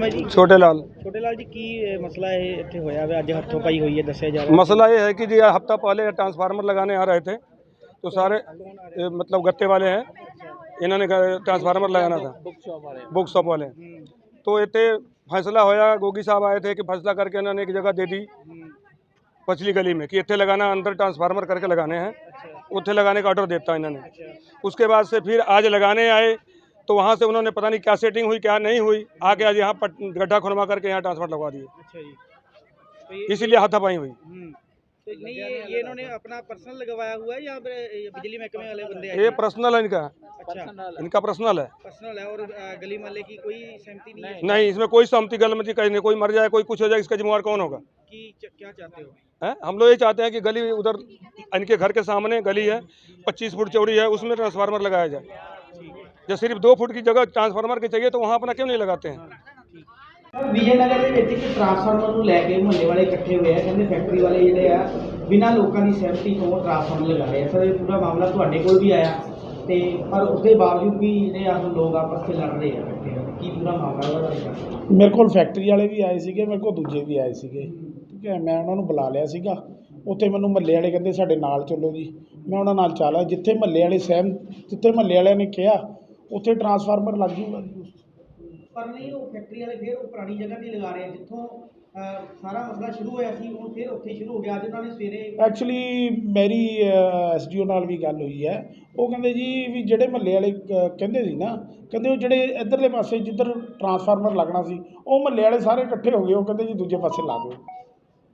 ਕੀ ਨਾਮ ਹੈ ਜੀ ਛੋਟੇ ਲਾਲ ਛੋਟੇ ਲਾਲ ਜੀ ਕੀ ਇਹ ਮਸਲਾ ਇਹ ਇੱਥੇ ਹੋਇਆ ਵਾ ਅੱਜ ਹੱਥੋਂ ਪਾਈ ਹੋਈ ਹੈ ਦੱਸਿਆ ਜਾ ਰਿਹਾ मसला ये है कि जी हफ्ता पहले ट्रांसफार्मर लगाने आ रहे थे तो सारे ए, मतलब गत्ते वाले हैं इन्होंने कहा ट्रांसफार्मर लगाना था बुक शॉप वाले तो इतने फैसला होया गोगी साहब आए थे कि फैसला करके इन्होंने एक जगह दे दी पछली गली में कि इतने लगाना अंदर ट्रांसफार्मर करके लगाने हैं उत्थे लगाने का ऑर्डर देता इन्होंने उसके बाद से फिर आज लगाने आए तो वहाँ से उन्होंने पता नहीं क्या सेटिंग हुई क्या नहीं हुई। आके आज यहाँ पट- गड्ढा खुरमा करके यहाँ ट्रांसफ़र लगवा दिए। अच्छा तो इसीलिए हाथापाई हुई। हम्म, तो नहीं ये ये इन्होंने अपना पर्सनल लगवाया हुआ है या बिजली महकमे वाले बंदे ये पर्सनल है इनका। अच्छा। इनका पर्सनल है। पर्सनल है और गली मोहल्ले की कोई सहमति नहीं है? नहीं। इसमें कोई सहमति गलमती कहीं नहीं कोई मर जाए कोई कुछ हो जाए इसका जिम्मेवार कौन होगा? कि क्या चाहते हो? है? हम लोग ये चाहते हैं कि गली उधर इनके घर के सामने गली है पच्चीस फुट चौड़ी है उसमें ट्रांसफार्मर लगाया जाए। जो सिर्फ दो फुट की जगह ट्रांसफार्मर की चाहिए तो वहाँ अपना क्यों नहीं लगाते हैं ਵਿਜੇ ਨਗਰ ਦੇ ਵਿੱਚ ਇੱਕ ਟਰਾਂਸਫਾਰਮਰ ਨੂੰ ਲੈ ਕੇ ਮੁਹੱਲੇ ਵਾਲੇ ਇਕੱਠੇ ਹੋਏ ਆ ਕਹਿੰਦੇ ਫੈਕਟਰੀ ਵਾਲੇ ਜਿਹੜੇ ਆ ਬਿਨਾਂ ਲੋਕਾਂ ਦੀ ਸਹਿਮਤੀ ਤੋਂ ਟਰਾਂਸਫਾਰਮਰ ਲਗਾ ਰਹੇ ਆ ਸਰ ਇਹ ਪੂਰਾ ਮਾਮਲਾ ਤੁਹਾਡੇ ਕੋਲ ਵੀ ਆਇਆ ਤੇ ਪਰ ਉਸਦੇ ਬਾਵਜੂਦ ਵੀ ਜਿਹੜੇ ਆ ਹੁਣ ਲੋਕ ਆਪਸ ਵਿੱਚ ਲੜ ਰਹੇ ਆ ਫੈਕਟਰੀ ਵਾਲੇ ਕੀ ਪੂਰਾ ਮਾਮਲਾ ਉਹਦਾ ਬਾਰੇ ਦੱਸੋ ਮੇਰੇ ਕੋਲ ਫੈਕਟਰੀ ਵਾਲੇ ਵੀ ਆਏ ਸੀਗੇ ਮੇਰੇ ਕੋਲ ਦੂਜੇ ਵੀ ਆਏ ਸੀਗੇ ਠੀਕ ਹੈ ਮੈਂ ਉਹਨਾਂ ਨੂੰ ਬੁਲਾ ਲਿਆ ਸੀਗਾ ਉੱਥੇ ਮੈਨੂੰ ਮਹੱਲੇ ਵਾਲੇ ਕਹਿੰਦੇ ਸਾਡੇ ਨਾਲ ਚੱਲੋ ਜੀ ਮੈਂ ਉਹਨਾਂ ਨਾਲ ਚੱਲਿਆ ਜਿੱਥੇ ਮਹੱਲੇ ਵਾਲੇ ਸਹਿਮ ਜਿੱਥੇ ਮਹੱਲੇ ਵਾਲਿਆਂ ਨੇ ਕਿਹਾ ਉੱਥੇ ਟਰਾਂਸਫਾਰਮਰ ਲੱਗ ਜੂਗਾ ਜੀ। ਪਰ ਨਹੀਂ ਉਹ ਫੈਕਟਰੀ ਵਾਲੇ ਫਿਰ ਉਹ ਪੁਰਾਣੀ ਜਗ੍ਹਾ ਤੇ ਲਗਾ ਰਹੇ ਆ। ਜਿੱਥੋਂ ਅਹ, ਸਾਰਾ ਮਸਲਾ ਸ਼ੁਰੂ ਹੋਇਆ ਸੀ ਉਹ ਫਿਰ ਉੱਥੇ ਸ਼ੁਰੂ ਹੋ ਗਿਆ। ਅੱਜ ਉਹਨਾਂ ਨੇ ਸਵੇਰੇ ਐਕਚੁਅਲੀ ਮੇਰੀ ਐਸਡੀਓ ਨਾਲ ਵੀ ਗੱਲ ਹੋਈ ਹੈ। ਉਹ ਕਹਿੰਦੇ ਜੀ ਵੀ ਜਿਹੜੇ ਮਹੱਲੇ ਵਾਲੇ ਕਹਿੰਦੇ ਸੀ ਨਾ ਕਹਿੰਦੇ ਉਹ ਜਿਹੜੇ ਇੱਧਰਲੇ ਪਾਸੇ ਜਿੱਧਰ ਟਰਾਂਸਫਾਰਮਰ ਲੱਗਣਾ ਸੀ ਉਹ ਮਹੱਲੇ ਵਾਲੇ ਸਾਰੇ ਇਕੱਠੇ ਹੋ ਗਏ। ਉਹ ਕਹਿੰਦੇ ਜੀ ਦੂਜੇ ਪਾਸੇ ਲਾ ਦਿਓ।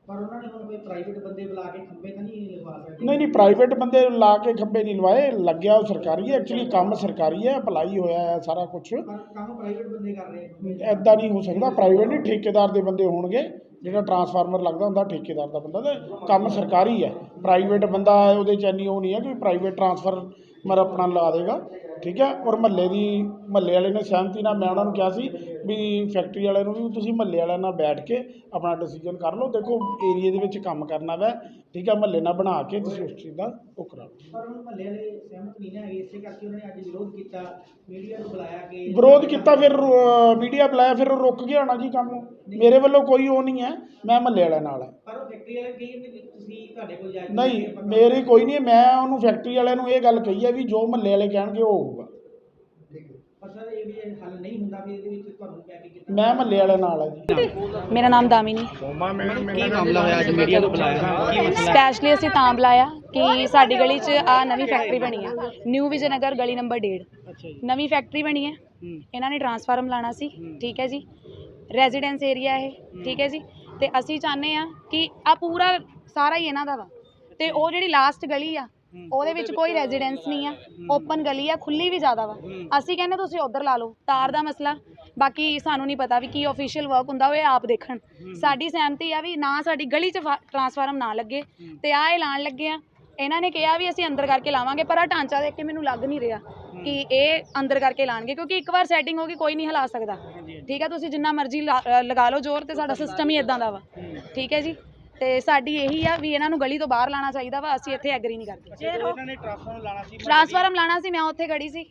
ਪਰ ਉਹਨਾਂ ਨੇ ਹੁਣ ਕੋਈ ਪ੍ਰਾਈਵੇਟ ਬੰਦੇ ਬੁਲਾ ਕੇ ਖੰਭੇ ਤਾਂ ਨਹੀਂ ਸਕਦੇ? ਨਹੀਂ ਨਹੀਂ ਪ੍ਰਾਈਵੇਟ ਬੰਦੇ ਲਾ ਕੇ ਖੰਭੇ ਨਹੀਂ ਲਵਾਏ ਲੱਗਿਆ ਉਹ ਸਰਕਾਰੀ ਹੈ ਐਕਚੁਅਲੀ ਕੰਮ ਸਰਕਾਰੀ ਹੈ ਅਪਲਾਈ ਹੋਇਆ ਹੈ ਸਾਰਾ ਕੁਝ ਪਰ ਕੰਮ ਪ੍ਰਾਈਵੇਟ ਬੰਦੇ ਕਰ ਰਹੇ ਆ ਐਦਾਂ ਨਹੀਂ ਹੋ ਸਕਦਾ ਪ੍ਰਾਈਵੇਟ ਨਹੀਂ ਠੇਕੇਦਾਰ ਦੇ ਬੰਦੇ ਹੋਣਗੇ। ਜਿਹੜਾ ਟਰਾਂਸਫਾਰਮਰ ਲੱਗਦਾ ਹੁੰਦਾ ਠੇਕੇਦਾਰ ਦਾ ਬੰਦਾ ਤੇ ਕੰਮ ਸਰਕਾਰੀ ਹੈ। ਪ੍ਰਾਈਵੇਟ ਬੰਦਾ ਉਹਦੇ ਚ ਇੰਨੀ ਉਹ ਨਹੀਂ ਹੈ ਕਿ ਪ੍ਰਾਈਵੇਟ ਟਰਾਂਸਫਾਰਮਰ ਆਪਣਾ ਲਾ ਦੇਗਾ ਠੀਕ ਹੈ? ਔਰ ਮਹੱਲੇ ਦੀ ਮਹੱਲੇ ਵਾਲੇ ਨੇ ਸਹਿਮਤੀ ਨਾਲ ਮੈਂ ਉਹਨਾਂ ਨੂੰ ਕਿਹਾ ਸੀ ਵੀ ਫੈਕਟਰੀ ਵਾਲਿਆਂ ਨੂੰ ਵੀ ਤੁਸੀਂ ਮਹੱਲੇ ਵਾਲਿਆਂ ਨਾਲ ਬੈਠ ਕੇ ਆਪਣਾ ਡਿਸੀਜਨ ਕਰ ਲਓ। ਦੇਖੋ ਏਰੀਏ ਦੇ ਵਿੱਚ ਕੰਮ ਕਰਨਾ ਵੈ ਠੀਕ ਹੈ? ਮਹੱਲੇ ਨਾਲ ਬਣਾ ਕੇ ਤੁਸੀਂ ਉਸ ਚੀਜ਼ ਦਾ ਉਹ ਕਰਾਓ। ਪਰ ਹੁਣ ਮਹੱਲੇ ਵਾਲੇ ਸਹਿਮਤ ਨਹੀਂ ਨਾ ਹੈਗੇ ਇਸੇ ਕਰਕੇ ਉਹਨਾਂ ਨੇ ਅੱਜ ਵਿਰੋਧ ਕੀਤਾ ਮੀਡੀਆ ਨੂੰ ਬੁਲਾਇਆ ਕਿ ਵਿਰੋਧ ਕੀਤਾ ਫਿਰ ਮੀਡੀਆ ਬੁਲਾਇਆ ਫਿਰ ਉਹ ਰੁਕ ਗਿਆ ਹੋਣਾ ਜੀ ਕੰਮ। ਮੇਰੇ ਵੱਲੋਂ ਕੋਈ ਉਹ ਨਹੀਂ ਹੈ ਮੈਂ ਮਹੱਲੇ ਵਾਲਿਆਂ ਨਾਲ ਹੈ। ਪਰ ਉਹ ਫੈਕਟਰੀ ਵਾਲੇ ਕਹੀ ਤੁਸੀਂ ਤੁਹਾਡੇ ਕੋਲ ਜਾ ਨਹੀਂ ਮੇਰੀ ਕੋਈ ਨਹੀਂ ਮੈਂ ਉਹਨੂੰ ਫੈਕਟਰੀ ਵਾਲਿਆਂ ਨੂੰ ਇਹ ਗੱਲ ਕਹੀ ਹੈ ਵੀ ਜੋ ਮਹੱਲੇ ਵਾਲੇ ਕਹਿਣਗੇ ਉਹ ਹੋਊਗਾ। ਪਰ ਸਰ ਇਹ ਵੀ ਇਹ ਹੱਲ ਨਹੀਂ ਹੁੰਦਾ ਫਿਰ ਇਹਦੇ ਵਿੱਚ ਤੁਹਾਨੂੰ ਕਹਿ ਕੇ ਕੀਤਾ ਮੈਂ ਮਹੱਲੇ ਵਾਲਿਆਂ ਨਾਲ ਹੈ ਜੀ। ਮੇਰਾ ਨਾਮ ਦਾਮਿਨੀ। ਕੀ ਮਾਮਲਾ ਹੋਇਆ ਅੱਜ ਮੀਡੀਆ ਨੂੰ ਬੁਲਾਇਆ? ਕੀ ਮਸਲਾ? ਸਪੈਸ਼ਲੀ ਅਸੀਂ ਤਾਂ ਬੁਲਾਇਆ ਕਿ ਸਾਡੀ ਗਲੀ 'ਚ ਆ ਨਵੀਂ ਫੈਕਟਰੀ ਬਣੀ ਆ। ਨਿਊ ਵਿਜਯਨਗਰ ਗਲੀ ਨੰਬਰ 1.5 ਅੱਛਾ ਜੀ। ਨਵੀਂ ਫੈਕਟਰੀ ਬਣੀ ਹੈ ਹੂੰ। ਇਹਨਾਂ ਨੇ ਟਰਾਂਸਫਾਰਮ ਲਾਣਾ ਸੀ। ਠੀਕ ਹੈ ਜੀ। ਰੈਜ਼ੀਡੈਂਸ ਏਰੀਆ ਇਹ। ਠੀਕ ਹੈ ਜੀ। ਤੇ ਅਸੀਂ ਚਾਹੁੰਦੇ ਆ ਕਿ ਆ ਪੂਰਾ ਸਾਰਾ ਹੀ ਇਹਨਾਂ ਦਾ ਵਾ। ਤੇ ਉਹ ਜਿਹੜੀ ਲਾਸਟ ਗਲੀ ਆ ਉਹਦੇ ਵਿੱਚ ਕੋਈ ਰੈਜ਼ੀਡੈਂਸ ਨਹੀਂ ਆ। ਓਪਨ ਗਲੀ ਆ ਖੁੱਲੀ ਵੀ ਜ਼ਿਆਦਾ ਵਾ। ਅਸੀਂ ਕਹਿੰਦੇ ਤੁਸੀਂ ਉਧਰ ਲਾ ਲਓ ਤਾਰ ਦਾ ਮਸਲਾ। ਬਾਕੀ ਸਾਨੂੰ ਨਹੀਂ ਪਤਾ ਵੀ ਕੀ ਆਫੀਸ਼ੀਅਲ ਵਰਕ ਹੁੰਦਾ ਉਹ ਆਪ ਦੇਖਣ। ਸਾਡੀ ਸਹਿਮਤੀ ਆ ਵੀ ਨਾ ਸਾਡੀ ਗਲੀ 'ਚ ਟਰਾਂਸਫਾਰਮ ਨਾ ਲੱਗੇ ਤੇ ਆ ਲਾਣ ਲੱਗੇ ਆ। ਇਹਨਾਂ ਨੇ ਕਿਹਾ ਵੀ ਅਸੀਂ ਅੰਦਰ ਕਰਕੇ ਲਾਵਾਂਗੇ ਪਰ ਆ ਢਾਂਚਾ ਦੇਖ ਕੇ ਮੈਨੂੰ ਲੱਗ ਨਹੀਂ ਰਿਹਾ ਕਿ ਇਹ ਅੰਦਰ ਕਰਕੇ ਲਾਣਗੇ ਕਿਉਂਕਿ ਇੱਕ ਵਾਰ ਸੈਟਿੰਗ ਹੋ ਗਈ ਕੋਈ ਨਹੀਂ ਹਿਲਾ ਸਕਦਾ। ਠੀਕ ਹੈ ਤੁਸੀਂ ਜਿੰਨਾ ਮਰਜ਼ੀ ਲਗਾ ਲਓ ਜ਼ੋਰ ਤੇ ਸਾਡਾ ਸਿਸਟਮ ਹੀ ਇਦਾਂ ਦਾ ਵਾ। ਠੀਕ ਹੈ ਜੀ? ਤੇ ਸਾਡੀ ਇਹੀ ਆ ਵੀ ਇਹਨਾਂ ਨੂੰ ਗਲੀ ਤੋਂ ਬਾਹਰ ਲਾਣਾ ਚਾਹੀਦਾ ਵਾ ਅਸੀਂ ਇੱਥੇ ਐਗਰੀ ਨਹੀਂ ਕਰਦੇ। ਇਹਨਾਂ ਨੇ ਲਾਣਾ ਸੀ ਟ੍ਰਾਂਸਫਾਰਮ ਲਾਣਾ ਸੀ ਮੈਂ ਉੱਥੇ ਖੜੀ ਸੀ।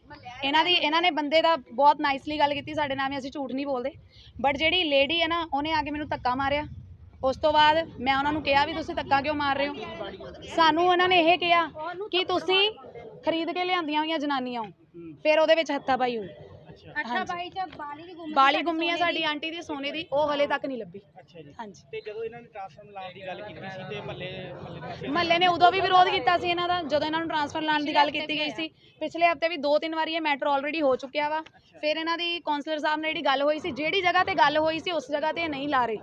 ਇਹਨਾਂ ਦੀ ਇਹਨਾਂ ਨੇ ਬੰਦੇ ਦਾ ਬਹੁਤ ਨਾਈਸਲੀ ਗੱਲ ਕੀਤੀ ਸਾਡੇ ਨਾਲ ਵੀ ਅਸੀਂ ਝੂਠ ਨਹੀਂ ਬੋਲਦੇ। ਬਟ ਜਿਹੜੀ ਲੇਡੀ ਹੈ ਨਾ ਉਹਨੇ ਆ ਕੇ ਮੈਨੂੰ ਧੱਕਾ ਮਾਰਿਆ। ਉਸ ਤੋਂ ਬਾਅਦ ਮੈਂ ਉਹਨਾਂ ਨੂੰ ਕਿਹਾ ਵੀ ਤੁਸੀਂ ਧੱਕਾ ਕਿਉਂ ਮਾਰ ਰਹੇ ਹੋ? ਸਾਨੂੰ ਉਹਨਾਂ ਨੇ ਇਹ ਕਿਹਾ ਕਿ ਤੁਸੀਂ ਖਰੀਦ ਕੇ ਲਿਆਂਦੀਆਂ ਹੋਈਆਂ ਜਨਾਨੀਆਂ ਹੋ ਫਿਰ ਉਹਦੇ ਵਿੱਚ ਹੱਥਾ ਪਾਈ ਹੋਈ। ਅੱਠਾ ਬਾਈ ਚ ਬਾਲੀ ਵੀ ਗੁੰਮ ਬਾਲੀ ਗੁੰਮੀ ਆ ਸਾਡੀ ਆਂਟੀ ਦੀ ਸੋਨੇ ਦੀ ਉਹ ਹਲੇ ਤੱਕ ਨਹੀਂ ਲੱਭੀ। ਅੱਛਾ ਜੀ। ਹਾਂਜੀ। ਤੇ ਜਦੋਂ ਇਹਨਾਂ ਨੇ ਟ੍ਰਾਂਸਫਾਰਮਰ ਲਾਉਣ ਦੀ ਗੱਲ ਕੀਤੀ ਸੀ ਤੇ ਮਹੱਲੇ ਨੇ ਉਦੋਂ ਵੀ ਵਿਰੋਧ ਕੀਤਾ ਸੀ ਇਹਨਾਂ ਦਾ ਜਦੋਂ ਇਹਨਾਂ ਨੂੰ ਟ੍ਰਾਂਸਫਰ ਲਾਉਣ ਦੀ ਗੱਲ ਕੀਤੀ ਗਈ ਸੀ। ਪਿਛਲੇ ਹਫ਼ਤੇ ਵੀ ਦੋ ਤਿੰਨ ਵਾਰੀ ਇਹ ਮੈਟਰ ਆਲਰੇਡੀ ਹੋ ਚੁੱਕਿਆ ਵਾ। ਫਿਰ ਇਹਨਾਂ ਦੀ ਕਾਉਂਸਲਰ ਸਾਹਿਬ ਨਾਲ ਜਿਹੜੀ ਗੱਲ ਹੋਈ ਸੀ ਜਿਹੜੀ ਜਗ੍ਹਾ ਤੇ ਗੱਲ ਹੋਈ ਸੀ ਉਸ ਜਗ੍ਹਾ ਤੇ ਇਹ ਨਹੀਂ ਲਾ ਰਹੇ।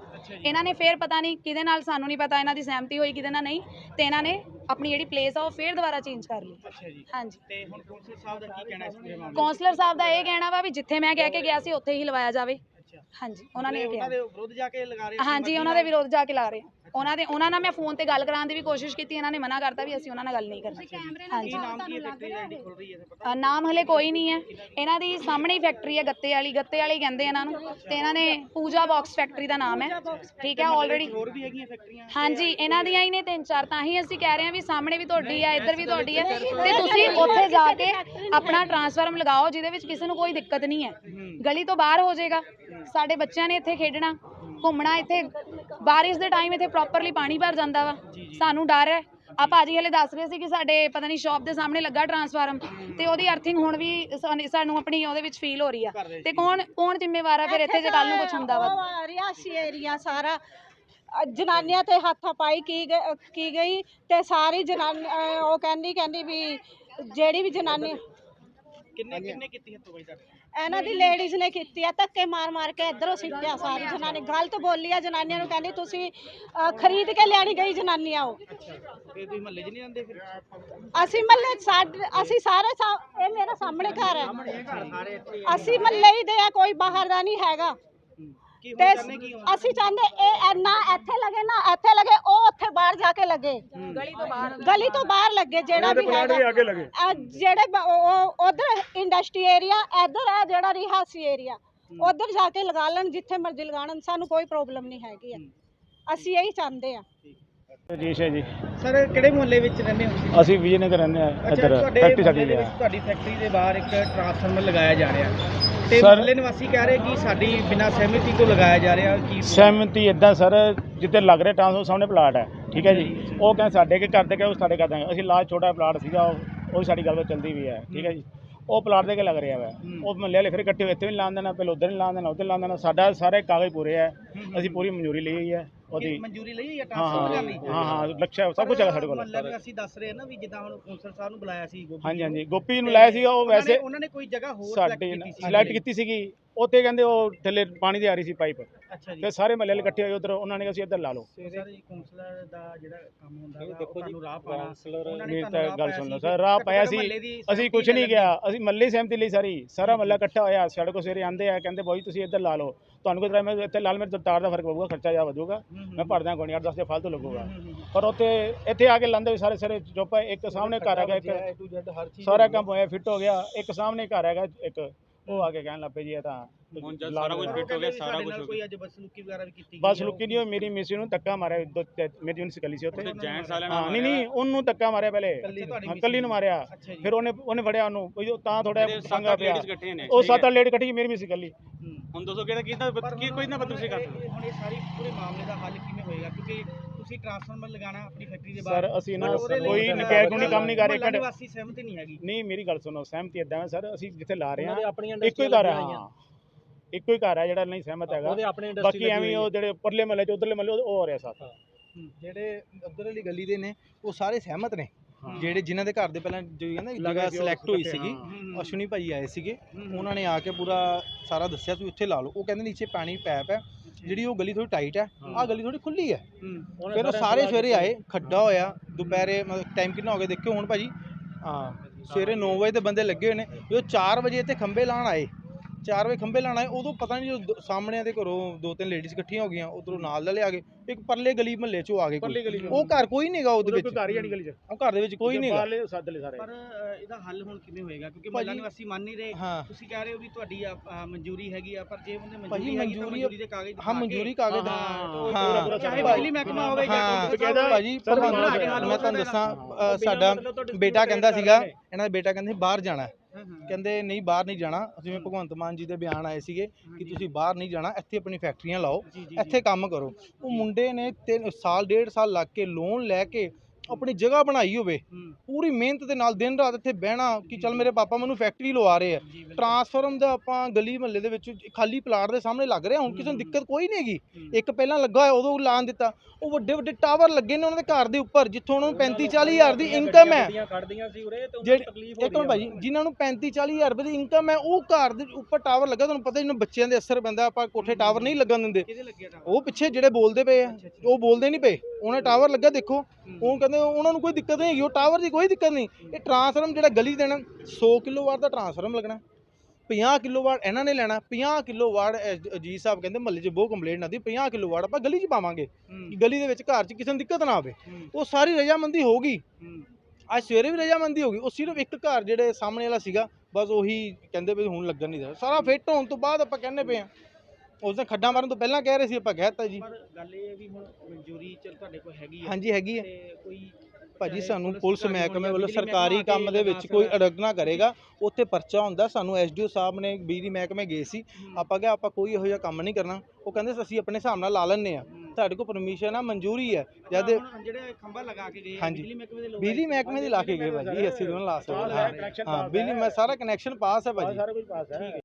ਇਹਨਾਂ ਨੇ ਫਿਰ ਪਤਾ ਨਹੀਂ ਕਿਹਦੇ ਨਾਲ ਸਾਨੂੰ ਨਹੀਂ ਪਤਾ ਇਹਨਾਂ ਦੀ ਸਹਿਮਤੀ ਹੋਈ ਕਿਹਦੇ ਨਾਲ ਨਹੀਂ। ਤੇ ਇਹਨਾਂ ਨੇ ਆਪਣੀ ਜਿਹੜੀ ਪਲੇਸ ਆ ਉਹ ਫਿਰ ਦੁਬਾਰਾ ਚੇਂਜ ਕਰ ਲਈ। ਅੱਛਾ ਜੀ। ਹਾਂਜੀ। ਤੇ ਹੁਣ ਕੌਂਸਲ ਸਾਹਿਬ ਦਾ ਕੀ ਕਹਿਣਾ ਇਸ ਮਾਮਲੇ ਕਾਉਂਸਲਰ ਸਾਹਿਬ ਦਾ ਇਹ ਕਹਿਣਾ ਵਾ ਵੀ ਜਿੱਥੇ ਮੈਂ ਕਹਿ ਕੇ ਗਿਆ ਸੀ ਉੱਥੇ ਹੀ ਲਵਾਇਆ ਜਾਵੇ। ਹਾਂਜੀ ਉਹਨਾਂ ਨੇ ਇਹ ਉਹਨਾਂ ਦੇ ਵਿਰੁੱਧ ਜਾ ਕੇ ਲਗਾ ਰਹੇ ਹਾਂਜੀ ਉਹਨਾਂ ਦੇ ਵਿਰੋਧ ਜਾ ਕੇ ਲਾ ਰਹੇ ਆ। ਉਹਨਾਂ ਦੇ ਉਹਨਾਂ ਨਾਲ ਮੈਂ ਫੋਨ ਤੇ ਗੱਲ ਕਰਾਉਣ ਦੀ ਵੀ ਕੋਸ਼ਿਸ਼ ਕੀਤੀ ਇਹਨਾਂ ਨੇ ਮਨਾ ਕਰਤਾ ਵੀ ਅਸੀਂ ਉਹਨਾਂ ਨਾਲ ਗੱਲ ਨਹੀਂ ਕਰਨੀ ਹਾਂਜੀ। ਨਾਮ ਕੀ ਹੈ ਫੈਕਟਰੀ ਦਾ? ਜਿਹੜੀ ਖੁੱਲ ਰਹੀ ਹੈ। ਪਤਾ ਅ, ਨਾਮ ਹਲੇ ਕੋਈ ਨਹੀਂ ਹੈ। ਇਹਨਾਂ ਦੀ ਸਾਹਮਣੇ ਹੀ ਫੈਕਟਰੀ ਹੈ ਗੱਤੇ ਵਾਲੀ ਗੱਤੇ ਵਾਲੀ ਕਹਿੰਦੇ ਇਹਨਾਂ ਨੂੰ। ਤੇ ਇਹਨਾਂ ਨੇ ਪੂਜਾ ਬਾਕਸ ਫੈਕਟਰੀ ਦਾ ਨਾਮ ਹੈ। ਠੀਕ ਹੈ ਆਲਰੇਡੀ ਹੋਰ ਵੀ ਹੈਗੀਆਂ ਫੈਕਟਰੀਆਂ? ਹਾਂਜੀ ਇਹਨਾਂ ਦੀਆਂ ਹੀ ਨੇ ਤਿੰਨ ਚਾਰ ਤਾਂ ਹੀ ਅਸੀਂ ਕਹਿ ਰਹੇ ਹਾਂ ਵੀ ਸਾਹਮਣੇ ਵੀ ਤੁਹਾਡੀ ਹੈ ਇੱਧਰ ਵੀ ਤੁਹਾਡੀ ਹੈ। ਤੇ ਤੁਸੀਂ ਉੱਥੇ ਜਾ ਕੇ ਆਪਣਾ ਟਰਾਂਸਫਾਰਮ ਲਗਾਓ ਜਿਹਦੇ ਵਿੱਚ ਕਿਸੇ ਨੂੰ ਕੋਈ ਦਿੱਕਤ ਨਹੀਂ ਹੈ। ਗਲੀ ਤੋਂ ਬਾਹਰ ਹੋ ਜਾਏਗਾ। ਸਾਡੇ ਬੱਚਿਆਂ ਨੇ ਇੱਥੇ ਖੇਡਣਾ ਘੁੰਮਣਾ ਇੱਥੇ ਬਾਰਿਸ਼ ਦੇ ਟਾਈਮ ਇੱਥੇ ਪ੍ਰੋਪਰਲੀ ਪਾਣੀ ਭਰ ਜਾਂਦਾ ਵਾ। ਸਾਨੂੰ ਡਰ ਹੈ। ਆ ਭਾਜੀ ਹਲੇ ਦੱਸ ਰਹੇ ਸੀ ਕਿ ਸਾਡੇ ਪਤਾ ਨਹੀਂ ਸ਼ਾਪ ਦੇ ਸਾਹਮਣੇ ਲੱਗਾ ਟਰਾਂਸਫਾਰਮ ਤੇ ਉਹਦੀ ਅਰਥਿੰਗ ਹੁਣ ਵੀ ਸਾਨੂੰ- ਸਾਨੂੰ ਆਪਣੀ ਉਹਦੇ ਵਿੱਚ ਫੀਲ ਹੋ ਰਹੀ ਆ। ਤੇ ਕੌਣ ਕੌਣ ਜ਼ਿੰਮੇਵਾਰ ਆ ਫਿਰ ਇੱਥੇ ਜੇ ਕੱਲ ਨੂੰ ਕੁਝ ਹੁੰਦਾ ਵਾ? ਉਹ ਏਰੀਆ ਸਾਰਾ। ਅ, ਜਨਾਨੀਆਂ ਤੇ ਹੱਥਾਪਾਈ ਕੀ ਗ- ਕੀ ਗਈ ਤੇ ਸਾਰੀ ਜਨਾਨੀ ਅ, ਉਹ ਕਹਿੰਦੀ ਕਹਿੰਦੀ ਵੀ ਜਿਹੜੀ ਵੀ ਜਨਾਨੀ ਕਿੰਨੇ ਕਿੰਨੇ ਕੀਤੀ ਹੈ ਤੁਹਾਡੀ ਤੁਹਾਡੇ? ਇਹਨਾਂ ਦੀ ਲੇਡੀਜ਼ ਨੇ ਕੀਤੀ ਆ ਧੱਕੇ ਮਾਰ ਮਾਰ ਕੇ ਇਧਰੋਂ ਸਿੱਟਿਆ ਸਾਰੀ ਜਨਾਨੀ। ਗਲਤ ਬੋਲੀ ਆ ਜਨਾਨੀਆਂ ਨੂੰ ਕਹਿੰਦੀ ਤੁਸੀਂ ਅ, ਖਰੀਦ ਕੇ ਲਿਆਣੀ ਗਈ ਜਨਾਨੀ ਆ ਉਹ ਤੁਸੀਂ ਮਹੱਲੇ 'ਚ ਨਹੀਂ ਰਹਿੰਦੇ ਫਿਰ? ਅਸੀਂ ਮੱਲੇ ਸਾਡੇ ਅਸੀਂ ਸਾਰੇ ਸਾ- ਇਹ ਮੇਰਾ ਸਾਹਮਣੇ ਘਰ ਹੈ। ਸਾਰੇ ਅਸੀਂ ਮੱਲੇ ਹੀ ਦੇ ਆ ਕੋਈ ਬਾਹਰ ਦਾ ਨਹੀਂ ਹੈਗਾ। ਤੇ ਅਸੀਂ ਚਾਹੁੰਦੇ ਇਹ ਐ- ਨਾ ਇੱਥੇ ਲੱਗੇ ਨਾ ਇੱਥੇ ਲੱਗੇ ਉਹ ਉੱਥੇ ਬਾਹਰ ਜਾ ਕੇ ਲੱਗੇ। ਗਲੀ ਤੋਂ ਬਾਹਰ ਗਲੀ ਤੋਂ ਬਾਹਰ ਲੱਗੇ ਜਿਹੜਾ ਵੀ ਹੈ ਜਿਹੜੇ ਉਧਰ ਇੰਡਸਟਰੀ ਏਰੀਆ ਇੱਧਰ ਹੈ ਜਿਹੜਾ ਰਿਹਾਸੀ ਏਰੀਆ ਉਧਰ ਜਾ ਕੇ ਲਗਾ ਲੈਣ ਜਿੱਥੇ ਮਰਜ਼ੀ ਲਗਾਉਣ ਸਾਨੂੰ ਕੋਈ ਪ੍ਰੋਬਲਮ ਨਹੀਂ ਹੈਗੀ ਆ। ਅਸੀਂ ਇਹੀ ਚਾਹੁੰਦੇ ਆ। ਰਜੀਸ਼ ਹੈ ਜੀ। ਸਰ ਕਿਹੜੇ ਮੁਹੱਲੇ ਵਿੱਚ ਰਹਿੰਦੇ ਹੋ ਅਸੀਂ ਵਿਜੇ ਨਗਰ ਰਹਿੰਦੇ ਆ ਅੱਛਾ ਇੱਧਰ ਤੁਹਾਡੇ ਫੈਕਟਰੀ ਸਾਡੀ ਮੁਹੱਲੇ ਦੇ ਹੈ ਵਿੱਚ ਤੁਹਾਡੀ ਫੈਕਟਰੀ ਦੇ ਬਾਹਰ ਇੱਕ ਟਰਾਂਸਫਾਰਮਰ ਲਗਾਇਆ ਜਾ ਰਿਹਾ। ਤੇ ਮੁਹੱਲੇ ਨਿਵਾਸੀ ਕਹਿ ਰਹੇ ਕਿ ਸਾਡੀ ਬਿਨਾਂ ਸਹਿਮਤੀ ਤੋਂ ਲਗਾਇਆ ਜਾ ਰਿਹਾ ਕੀ ਸਹਿਮਤੀ ਇਦਾਂ ਸਰ ਜਿੱਥੇ ਲੱਗ ਰਿਹਾ ਟ੍ਰਾਂਸਫਰ ਸਾਹਮਣੇ ਪਲਾਟ ਹੈ ਠੀਕ ਹੈ ਜੀ। ਉਹ ਕਹਿੰਦੇ ਸਾਡੇ ਕੇ ਕਰਦੇ ਕਿ ਉਹ ਸਾਡੇ ਕਰ ਦਾਂਗੇ ਅਸੀਂ ਲਾਜ ਛੋਟਾ ਪਲਾਟ ਸੀਗਾ ਉਹ ਉਹ ਵੀ ਸਾਡੀ ਗੱਲਬਾਤ ਚੱਲਦੀ ਵੀ ਹੈ ਠੀਕ ਹੈ ਜੀ। ਉਹ ਪਲਾਟ ਦੇ ਕੇ ਲੱਗ ਰਿਹਾ ਵਾ। ਉਹ ਮਹੱਲੇ ਵਾਲੇ ਫਿਰ ਇਕੱਠੇ ਹੋਏ ਇੱਥੇ ਵੀ ਲਾਂ ਦੇਣਾ ਪਹਿਲਾਂ ਉਧਰ ਨਹੀਂ ਲਾਂ ਦੇਣਾ ਉਧਰ ਲਾਂ ਦੇਣਾ। ਸਾਡਾ ਸਾਰੇ ਕਾਗਜ਼ ਪੂਰੇ ਹੈ। ਅਸੀਂ ਪੂਰੀ ਮਨਜ਼ੂਰੀ ਲਈ ਹੋਈ ਹੈ। ਉਹਦੀ ਮਨਜ਼ੂਰੀ ਲਈ ਹੈ ਹਾਂ ਟਰਾਂਸਫਾਰਮਰ ਹਾਂ ਹਾਂ ਹਾਂ ਲੱਛਾ ਸਭ ਕੁਝ ਹੈਗਾ ਸਾਡੇ ਕੋਲ। ਵਿੱਚ ਅਸੀਂ ਦੱਸ ਰਹੇ ਹਾਂ ਨਾ ਵੀ ਜਿੱਦਾਂ ਹੁਣ ਕੌਂਸਲ ਸਾਹਿਬ ਨੂੰ ਬੁਲਾਇਆ ਸੀ ਗੋਪੀ ਹਾਂਜੀ ਜੀ। ਹਾਂਜੀ। ਗੋਪੀ ਨੂੰ ਲਾਇਆ ਸੀਗਾ ਉਹ ਵੈਸੇ ਉਹਨਾਂ ਨੇ ਕੋਈ ਜਗ੍ਹਾ ਹੋਰ ਸਿਲੈਕਟ ਕੀਤੀ ਸੀਗੀ। ਉੱਥੇ ਕਹਿੰਦੇ ਉਹ ਥੱਲੇ ਪਾਣੀ ਦੀ ਆ ਰਹੀ ਸੀ ਪਾਈਪ। ਅੱਛਾ ਜੀ। ਤੇ ਸਾਰੇ ਮਹੱਲੇ ਵਾਲੇ ਇਕੱਠੇ ਹੋਏ ਉਧਰ ਉਹਨਾਂ ਨੇ ਕਿਹਾ ਅਸੀਂ ਇੱਧਰ ਲਾ ਲਓ। ਸਰ ਜੀ ਕੌਂਸਲਰ ਦਾ ਜਿਹੜਾ ਕੰਮ ਹੁੰਦਾ ਵਾ, ਉਹ ਤੁਹਾਨੂੰ ਰਾਹ ਪਾਣਾ ਮੇਰੀ ਤਾਂ ਗੱਲ ਪਾਇਆ ਸੁਣ ਲਓ ਸੀ, ਸਰ ਰਾਹ ਪਾਇਆ ਸੀ ਮੁਹੱਲੇ ਦੀ ਅਸੀਂ ਕੁਝ ਨਹੀਂ ਲੈ ਗਿਆ ਅਸੀਂ ਮੱਲੇ ਸਹਿਮਤੀ ਲਈ ਸਾਰੀ ਸਾਰਾ ਮੱਲਾ ਇਕੱਠਾ ਹੋਇਆ ਸਾਡੇ ਕੋਲ ਸਵੇਰੇ ਆਂਦੇ ਆ ਕਹਿੰਦੇ ਬਾਈ ਤੁਸੀਂ ਇੱਧਰ ਲਾ ਲਓ ਤੁਹਾਨੂੰ ਕੋਈ ਤਰ੍ਹਾਂ ਮੈਂ ਇੱਥੇ ਲਾਲ ਮਿਰਚ ਤਾਰ ਦਾ ਫ਼ਰਕ ਪਊਗਾ ਖਰਚਾ ਜਾ ਵਧੂਗਾ ਮੈਂ ਭਰਦਾ ਕੋਈ 8 10 ਦੇ ਫालतू ਲੱਗੂਗਾ। ਪਰ ਉੱਥੇ ਇੱਥੇ ਆ ਕੇ ਲਾਂਦੇ ਸਾਰੇ ਸਾਰੇ ਚੁੱਪ ਹੈ ਇੱਕ ਸਾਹਮਣੇ ਘਰ ਹੈਗਾ ਇੱਕ ਸਾਰਾ ਕੰਮ ਹੋਇਆ ਫਿੱਟ ਹੋ ਗਿਆ ਇੱਕ ਸਾਹਮਣੇ ਘਰ ਹੈਗਾ ਇੱਕ ਉਹ ਆ ਕੇ ਕਹਿਣ ਲੱਪੇ ਜੀ ਇਹ ਤਾਂ ਹੁਣ ਜਦ ਸਾਰਾ ਕੁਝ ਫਿੱਟ ਹੋ ਗਿਆ ਸਾਰਾ ਕੁਝ ਹੋ ਕੋਈ ਅੱਜ ਬਸਲੂਕੀ ਵਗੈਰਾ ਵੀ ਕੀਤੀ ਬਸ ਲੁੱਕੀ ਨਹੀਂ ਹੋਈ ਮੇਰੀ ਮਿਸੀ ਨੂੰ ਧੱਕਾ ਮਾਰਿਆ ਦੋ ਤੇ- ਮੇਰੀ ਯੂਨਿਸ ਕੱਲੀ ਸੀ ਉੱਥੇ। ਜੈਂਟਸ ਵਾਲਿਆਂ ਹਾਂ ਨਹੀਂ ਨਹੀਂ ਉਹਨੂੰ ਧੱਕਾ ਮਾਰਿਆ ਪਹਿਲੇ। ਹਾਂ, ਕੱਲੀ ਨੂੰ ਮਾਰਿਆ। ਅੱਛਾ ਜੀ। ਫਿਰ ਉਹਨੇ ਉਹਨੇ ਫੜਿਆ ਉਹਨੂੰ ਉਹ ਤਾਂ ਥੋੜਾ ਸੰਗਾ ਪਿਆ। ਲੇਡੀਜ਼ ਇਕੱਠੇ ਨੇ ਉਹ ਸੱਤ ਅੱਠ ਲੇਡੀ ਇਕੱਠੀ ਮੇਰੀ ਮਿਸੀ ਕੱਲੀ ਹੁਣ ਦੱਸੋ ਕਿਹੜਾ ਕੀਤਾ ਕੀ ਕੋਈ ਨਾ ਤੁਸੀਂ ਕਰ ਹੁਣ ਇਹ ਸਾਰੀ ਪੂਰੇ ਮਾਮਲੇ ਦਾ ਹੱਲ ਕਿਵੇਂ ਹੋਏਗਾ? ਕਿਉਂਕਿ ਤੁਸੀਂ ਟਰਾਂਸਫਾਰਮਰ ਲਗਾਣਾ ਆਪਣੀ ਫੈਕਟਰੀ ਦੇ ਬਾਹਰ ਸਰ ਅਸੀਂ ਨਾ ਕੋਈ ਨਕੈਰ ਕੋਈ ਕੰਮ ਨਹੀਂ ਕਰ ਰਹੇ ਘੱਟ- ਨਿਵਾਸੀ ਸਹਿਮਤੀ ਨਹੀਂ ਹੈਗੀ। ਨਹੀਂ ਮੇਰੀ ਗੱਲ ਸੁਣੋ ਸਹਿਮਤੀ ਇਦਾਂ ਹੈ ਸਰ ਅਸੀਂ ਜਿੱਥੇ ਲਾ ਰਹੇ ਹਾਂ ਇੱਕੋ ਹੀ ਘਰ ਹੈ ਹਾਂ ਇੱਕੋ ਹੀ ਘਰ ਹੈ ਜਿਹੜਾ ਨਹੀਂ ਸਹਿਮਤ ਹੈਗਾ। ਬਾਕੀ ਐਵੇਂ ਉਹ ਜਿਹੜੇ ਉੱਪਰਲੇ ਮਹੱਲੇ ਚ ਉਧਰਲੇ ਮਹੱਲੇ ਉਹ ਹੋ ਰਿਹਾ ਸਾਥ ਜਿਹੜੇ ਉਧਰ ਵਾਲੀ ਗਲੀ ਦੇ ਨੇ ਉਹ ਸਾਰੇ ਸਹਿਮਤ ਨੇ। ਜਿਹੜੇ ਜਿਨ੍ਹਾਂ ਦੇ ਘਰ ਦੇ ਪਹਿਲਾਂ ਜੋ ਕਹਿੰਦਾ ਜਗ੍ਹਾ ਸਿਲੈਕਟ ਹੋਈ ਸੀਗੀ। ਅਸ਼ਵਨੀ ਭਾਈ ਆਏ ਸੀਗੇ। ਉਹਨਾਂ ਨੇ ਆ ਕੇ ਪੂਰਾ ਸਾਰਾ ਦੱਸਿਆ ਤੁਸੀਂ ਉੱਥੇ ਲਾ ਲਓ। ਉਹ ਕਹਿੰਦੇ ਨੀਚੇ ਪਾਣੀ ਪੈਪ ਹੈ ਜਿਹੜੀ ਉਹ ਗਲੀ ਥੋੜੀ ਟਾਈਟ ਹੈ ਆਹ ਗਲੀ ਥੋੜੀ ਖੁੱਲੀ ਹੈ। ਫਿਰ ਉਹ ਸਾਰੇ ਸਵੇਰੇ ਆਏ ਖੱਡਾ ਹੋਇਆ ਦੁਪਹਿਰੇ ਮਤਲਬ ਟਾਈਮ ਕਿੰਨਾ ਹੋ ਗਿਆ ਦੇਖਿਓ ਹੁਣ ਭਾਜੀ। ਹਾਂ ਸਵੇਰੇ 9 ਵਜੇ ਤੇ ਬੰਦੇ ਲੱਗੇ ਹੋਏ ਨੇ ਜਦੋਂ 4 ਵਜੇ ਇੱਥੇ ਖੰਭੇ ਲਾਣ ਆਏ 4 ਵਜੇ ਖੰਭੇ ਲਾਣ ਆਏ ਉਦੋਂ ਪਤਾ ਨਹੀਂ ਜੋ ਸਾਹਮਣੇ ਦੇ ਘਰੋਂ ਦੋ ਤਿੰਨ ਲੇਡੀਜ਼ ਇਕੱਠੀਆਂ ਹੋ ਗਈਆਂ ਉਧਰੋਂ ਨਾਲ ਲੈ ਆ ਗਏ ਇੱਕ ਪਰਲੇ ਗਲੀ ਮਹੱਲੇ ਚੋਂ ਆ ਗਏ ਕੋਈ। ਪਰਲੀ ਗਲੀ ਚੋਂ। ਉਹ ਘਰ ਕੋਈ ਨਹੀਂਗਾ ਉਹਦੇ ਕੋਈ ਵਿੱਚ ਘਰ ਹੀ ਨਹੀਂ ਗਲੀ ਚ ਉਹ ਘਰ ਦੇ ਵਿੱਚ ਕੋਈ ਨਹੀਂਗਾ ਬਾਹਰਲੇ ਸੱਦ ਲੈ ਸਾਰੇ ਪਰ ਇਹਦਾ ਹੱਲ ਹੁਣ ਕਿਵੇਂ ਹੋਏਗਾ ਕਿਉਂਕਿ ਮੁਹੱਲਾ ਨਿਵਾਸੀ ਮੰਨ ਨਹੀਂ ਰਹੇ ਹਾਂ ਤੁਸੀਂ ਕਹਿ ਰਹੇ ਹੋ ਵੀ ਤੁਹਾਡੀ ਮਨਜ਼ੂਰੀ ਹੈਗੀ ਆ ਪਰ ਜੇ ਉਹਨੇ ਮਨਜ਼ੂਰੀ ਹੈਗੀ ਤਾਂ ਮਨਜ਼ੂਰੀ ਦੇ ਕਾਗਜ਼ ਹਾਂ ਮਨਜ਼ੂਰੀ ਕਾਗਜ਼ ਹਾਂ, ਹਾਂ ਚਾਹੇ ਬਿਜਲੀ ਮਹਿਕਮਾ ਹੋਵੇ ਜਾਂ ਹਾਂ ਹੋਵੇ। ਭਾਜੀ ਮੈਂ ਤੁਹਾਨੂੰ ਦੱਸਾਂ ਸਾਡਾ ਬੇਟਾ ਕਹਿੰਦਾ ਸੀਗਾ ਇਹਨਾਂ ਦਾ ਬੇਟਾ ਕਹਿੰਦੇ ਬਾਹਰ ਜਾਣਾ ਹੈ। ਹਾਂ, ਹਾਂ। ਕਹਿੰਦੇ ਨਹੀਂ ਬਾਹਰ ਨਹੀਂ ਜਾਣਾ। ਜਿਵੇਂ ਭਗਵੰਤ ਮਾਨ ਜੀ ਦੇ ਬਿਆਨ ਆਏ ਸੀਗੇ ਕਿ ਤੁਸੀਂ ਬਾਹਰ ਨਹੀਂ ਜਾਣਾ ਇੱਥੇ ਆਪਣੀ ਫੈਕਟਰੀਆਂ ਲਾਓ ਇੱਥੇ ਕੰਮ ਕਰੋ। ਉਹ ਮੁੰਡੇ ਨੇ ਤਿੰਨ ਸਾਲ ਡੇਢ ਸਾਲ ਲੱਗ ਕੇ ਲੋਨ ਲੈ ਕੇ ਆਪਣੀ ਜਗ੍ਹਾ ਬਣਾਈ ਹੋਵੇ। ਪੂਰੀ ਮਿਹਨਤ ਦੇ ਨਾਲ ਦਿਨ ਰਾਤ ਇੱਥੇ ਬਹਿਣਾ ਕਿ ਚੱਲ ਮੇਰੇ ਪਾਪਾ ਮੈਨੂੰ ਫੈਕਟਰੀ ਲਵਾ ਰਹੇ ਆ। ਟਰਾਂਸਫਾਰਮ ਦਾ ਆਪਾਂ ਗਲੀ ਮਹੱਲੇ ਦੇ ਵਿੱਚ ਖਾਲੀ ਪਲਾਟ ਦੇ ਸਾਹਮਣੇ ਲੱਗ ਰਿਹਾ ਹੁਣ ਕਿਸੇ ਨੂੰ ਦਿੱਕਤ ਕੋਈ ਨਹੀਂ ਹੈਗੀ। ਇੱਕ ਪਹਿਲਾਂ ਲੱਗਾ ਹੋਇਆ ਉਦੋਂ ਲਾਣ ਦਿੱਤਾ। ਉਹ ਵੱਡੇ ਵੱਡੇ ਟਾਵਰ ਲੱਗੇ ਨੇ ਉਹਨਾਂ ਦੇ ਘਰ ਦੇ ਉੱਪਰ ਜਿੱਥੋਂ ਉਹਨਾਂ ਨੂੰ 35 40 ਹਜ਼ਾਰ ਦੀ ਇਨਕਮ ਹੈ। ਜਿਹੜੇ ਇੱਕ ਮਿੰਟ ਭਾਜੀ ਜਿਨ੍ਹਾਂ ਨੂੰ 35 40 ਹਜ਼ਾਰ ਰੁਪਏ ਦੀ ਇਨਕਮ ਹੈ ਉਹ ਘਰ ਦੇ ਉੱਪਰ ਟਾਵਰ ਲੱਗਾ ਤੁਹਾਨੂੰ ਪਤਾ ਜਿਹਨਾਂ ਬੱਚਿਆਂ ਦੇ ਅਸਰ ਪੈਂਦਾ ਆਪਾਂ ਕੋਠੇ ਟਾਵਰ ਨਹੀਂ ਲੱਗਣ ਦਿੰਦੇ। ਉਹ ਪਿੱਛੇ ਜਿਹੜੇ ਬੋਲਦੇ ਪਏ ਆ ਉਹ ਬੋਲਦੇ ਨਹੀਂ ਪਏ। ਉਹਨੇ ਟਾਵਰ ਲੱਗਾ ਦੇਖੋ। ਉਹ ਕਹਿੰਦੇ ਉਹਨਾਂ ਨੂੰ ਕੋਈ ਦਿੱਕਤ ਨਹੀਂ ਹੈਗੀ ਉਹ ਟਾਵਰ ਦੀ ਕੋਈ ਦਿੱਕਤ ਨਹੀਂ। ਇਹ ਟਰਾਂਸਫਾਰਮ ਜਿਹੜਾ ਗਲੀ ਦੇਣਾ 100 ਕਿਲੋਵਾਟ ਦਾ ਟਰਾਂਸਫਾਰਮ ਲੱਗਣਾ 50 ਕਿਲੋਵਾਟ ਇਹਨਾਂ ਨੇ ਲੈਣਾ 50 ਕਿਲੋਵਾਟ ਜੀ ਸਾਹਿਬ ਕਹਿੰਦੇ ਮਹੱਲੇ 'ਚ ਬਹੁਤ ਕੰਪਲੇਂਟ ਆਦੀ 50 ਕਿਲੋਵਾਟ ਆਪਾਂ ਗਲੀ 'ਚ ਪਾਵਾਂਗੇ। ਕਿ ਗਲੀ ਦੇ ਵਿੱਚ ਘਰ 'ਚ ਕਿਸੇ ਨੂੰ ਦਿੱਕਤ ਨਾ ਆਵੇ। ਉਹ ਸਾਰੀ ਰਜਾਮੰਦੀ ਹੋ ਗਈ। ਅੱਜ ਸਵੇਰੇ ਵੀ ਰਜਾਮੰਦੀ ਹੋ ਗਈ। ਉਹ ਸਿਰਫ ਇੱਕ ਘਰ ਜਿਹੜੇ ਸਾਹਮਣੇ ਵਾਲਾ ਸੀਗਾ ਬਸ ਉਹੀ ਕਹਿੰਦੇ ਵੀ ਹੁਣ ਲੱਗਣ ਨਹੀਂ ਦੇ ਸਾਰਾ ਫਿੱਟ ਹੋਣ ਤੋਂ ਬਾਅਦ ਆਪਾਂ ਕਹਿੰਦੇ ਪਏ ਆ ਉਸ ਦਿਨ ਖੱਡਾਂ ਮਾਰਨ ਤੋਂ ਪਹਿਲਾਂ ਕਹਿ ਰਹੇ ਸੀ ਆਪਾਂ ਕਹਿਤਾ ਜੀ। ਪਰ ਗੱਲ ਇਹ ਹੈ ਵੀ ਹੁਣ ਮਨਜ਼ੂਰੀ ਚਲ ਤੁਹਾਡੇ ਕੋਲ ਹੈਗੀ ਹੈ ਹਾਂਜੀ ਹੈਗੀ ਹੈ ਤੇ ਕੋਈ ਭਾਜੀ ਸਾਨੂੰ ਪੁਲਿਸ ਮਹਿਕਮੇ ਵੱਲੋਂ ਸਰਕਾਰੀ ਕੰਮ ਦੇ ਵਿੱਚ ਕੋਈ ਨਾ ਅੜਗਨਾ ਕਰੇਗਾ ਉੱਥੇ ਪਰਚਾ ਹੁੰਦਾ ਸਾਨੂੰ ਐਸਡੀਓ ਸਾਹਿਬ ਨੇ ਬਿਜਲੀ ਮਹਿਕਮੇ ਗਏ ਸੀ। ਆਪਾਂ ਕਿਹਾ ਆਪਾਂ ਕੋਈ ਇਹੋ ਜਿਹਾ ਕੰਮ ਨਹੀਂ ਕਰਨਾ। ਉਹ ਕਹਿੰਦੇ ਅਸੀਂ ਆਪਣੇ ਹਿਸਾਬ ਨਾਲ ਲਾ ਲੈਂਦੇ ਆ। ਤੁਹਾਡੇ ਕੋਲ ਪਰਮਿਸ਼ਨ ਆ ਮਨਜ਼ੂਰੀ ਹੈ ਜਦ ਹੁਣ ਜਿਹੜੇ ਖੰਭਾ ਲਗਾ ਕੇ ਗਏ ਆ, ਹਾਂਜੀ। ਬਿਜਲੀ ਮਹਿਕਮੇ ਦੇ ਲੋਕ ਬਿਜਲੀ ਮਹਿਕਮੇ ਦੀ ਲਾ ਕੇ ਗਏ ਭਾਜੀ ਅਸੀਂ ਦੋਨੋਂ ਲਾ ਸਕਦੇ ਹਾਂ। ਹਾਂ ਬਿਜਲੀ ਮੈਂ ਸਾਰਾ ਕਨੈਕਸ਼ਨ ਪਾਸ ਹੈ ਭਾਜੀ। ਸਾਰਾ ਕੁਝ ਪਾਸ ਹੈ।